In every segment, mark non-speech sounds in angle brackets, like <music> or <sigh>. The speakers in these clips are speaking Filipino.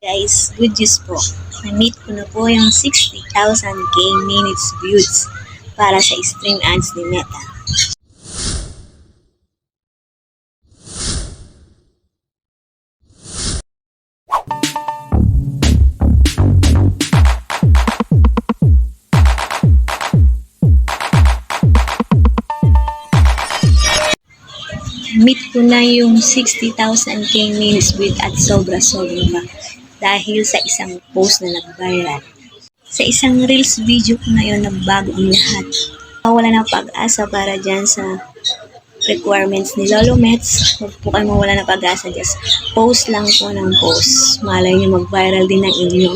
Guys, good news po. Na-meet ko na po yung 60,000k minutes views para sa stream ads ni Meta. meet ko na yung 60,000k minutes with at sobra-sobra dahil sa isang post na nag-viral. Sa isang Reels video ko na yun, nagbago ang lahat. Wala na pag-asa para dyan sa requirements ni Lolo Mets. Huwag po kayo mawala na pag-asa. Just post lang po ng post. Malay nyo mag-viral din ang inyo.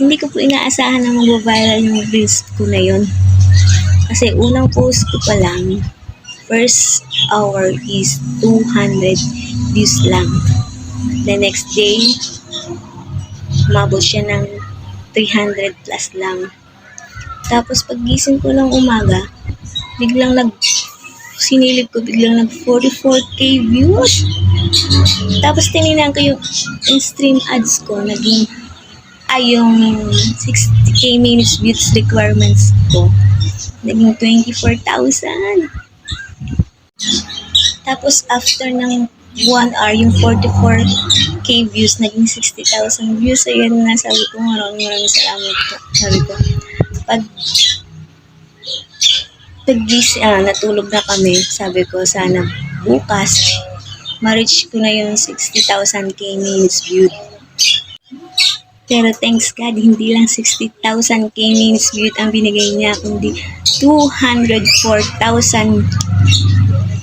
Hindi ko po inaasahan na mag-viral yung Reels ko na yun. Kasi unang post ko pa lang, first hour is 200 views lang. The next day, umabot siya ng 300 plus lang. Tapos pagising ko lang umaga, biglang nag sinilip ko biglang nag 44k views. Tapos tinignan ko yung, yung stream ads ko, naging ay yung 60k minutes views requirements ko. Naging 24,000. Tapos after ng 1 hour, yung 44k views, naging 60,000 views. So yun na, sabi ko, maraming maraming salamat po. Sabi ko, pag pag ah, natulog na kami, sabi ko, sana bukas, ma-reach ko na yung 60,000k minutes viewed. Pero thanks God, hindi lang 60,000k minutes viewed ang binigay niya, kundi 204,000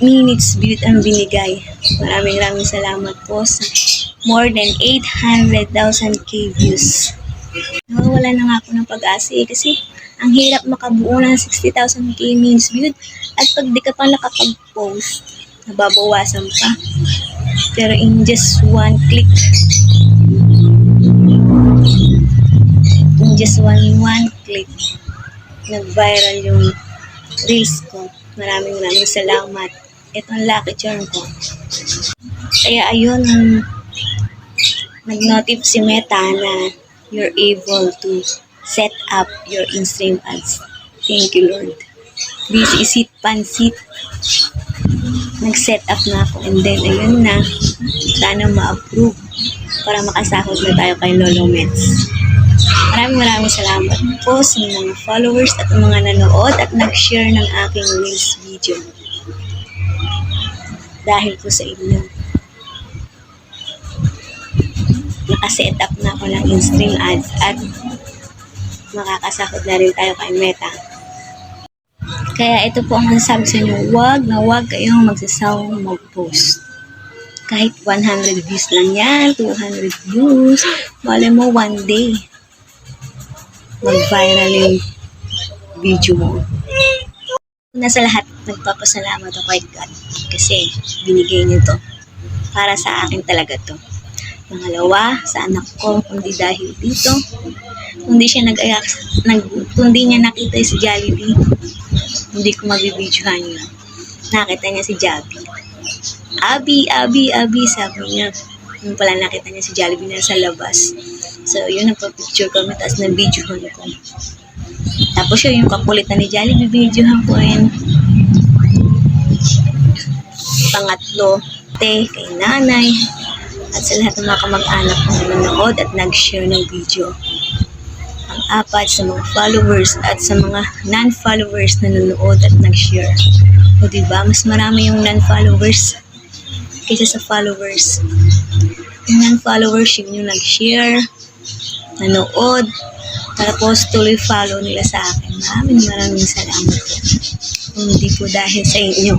minutes ang binigay. Maraming maraming salamat po sa more than 800,000k views. Nawawala na nga ako ng pag-asa eh, kasi ang hirap makabuo ng 60,000k minutes viewed at pag di ka pa nakapag-post, nababawasan pa. Pero in just one click, in just one one click, nag-viral yung reels ko. Maraming maraming salamat. Ito ang lucky charm ko. Kaya ayun, nag-notif si Meta na you're able to set up your in-stream ads. Thank you, Lord. This is it, pansit. Nag-set up na ako and then ayun na. Sana ma-approve para makasahod na tayo kay Lolo Mets. Maraming maraming salamat po sa mga followers at mga nanood at nag-share ng aking Reels video. Dahil po sa inyo. Nakaset up na ako ng in-stream ads at makakasahod na rin tayo kay Meta. Kaya ito po ang masasabi sa inyo, wag na wag kayong magsasawang mag-post. Kahit 100 views lang yan, 200 views, mali mo one day, mag-viral yung video mo. Una sa lahat, nagpapasalamat ako kay God kasi binigay niyo to. Para sa akin talaga to. Pangalawa, sa anak ko, kundi dahil dito, kundi siya nag-ayak, nag, kundi niya nakita si Jollibee, hindi ko mabibidyohan yun. Nakita niya si Jabi. Abi, Abi, Abi, sabi niya. Yung pala nakita niya si Jollibee na sa labas. So, yun, nagpa-picture kami, tapos na-videohan ko. Tapos yun, yung kakulitan ni Jollibee, videohan ko yun. Pangatlo, te, kay nanay, at sa lahat ng mga kamag-anak na nanood at nag-share ng video. Ang apat sa mga followers at sa mga non-followers na nanood at nag-share. O diba, mas marami yung non-followers kaysa sa followers. Yung non-followers, yun yung nag-share, nanood, tapos tuloy follow nila sa akin. Maraming maraming salamat po. Kung hindi po dahil sa inyo,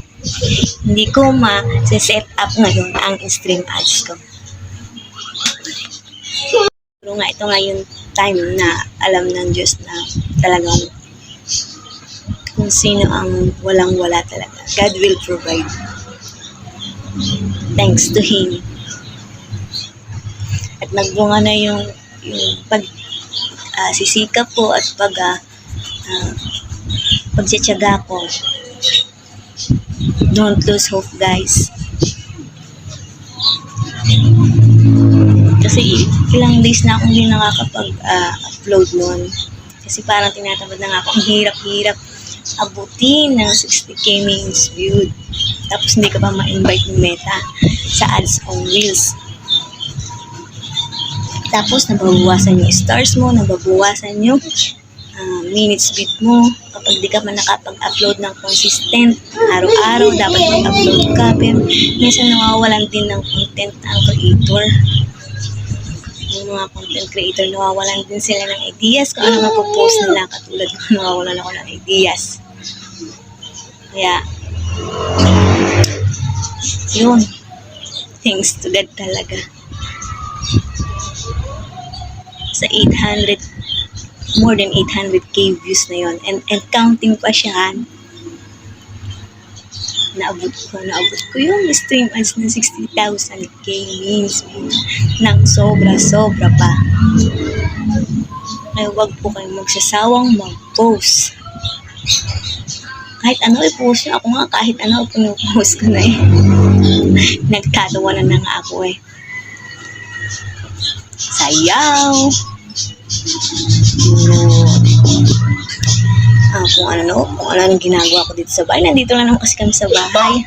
hindi ko ma-set up ngayon ang stream ads ko. Pero nga, ito nga yung time na alam ng Diyos na talagang kung sino ang walang-wala talaga. God will provide. Thanks to Him. At nagbunga na yung, yung pag ah, sisikap po at pag uh, pagtsatsaga ko. Don't lose hope, guys. Kasi ilang days na akong hindi nakakapag-upload nun. Kasi parang tinatamad na nga ako. Ang hirap-hirap abutin ng 60k minutes viewed. Tapos hindi ka pa ma-invite ni Meta sa ads on Reels. Tapos nababawasan yung stars mo, nababawasan yung ah, minutes bit mo. Kapag di ka man nakapag-upload ng consistent, araw-araw dapat mag-upload ka. Pero minsan nawawalan din ng content ang creator. Yung mga content creator, nawawalan din sila ng ideas kung ano mapopost nila. Katulad ko, <laughs> nawawalan ako ng ideas. Kaya, yun. Thanks to God talaga. Sa 800 more than 800k views na yon and, and counting pa siya naabot ko naabot ko yung stream ads ng 60,000k means nang sobra sobra pa. Ay wag po kayong magsasawang mag-post. Kahit ano i-post nyo. Ako nga kahit ano pinupost ko na eh. <laughs> Nagtatawa na nga ako eh. Sayaw ah, kung ano, no, kung ano ginagawa ko dito sa bahay. Nandito lang naman kasi kami sa bahay.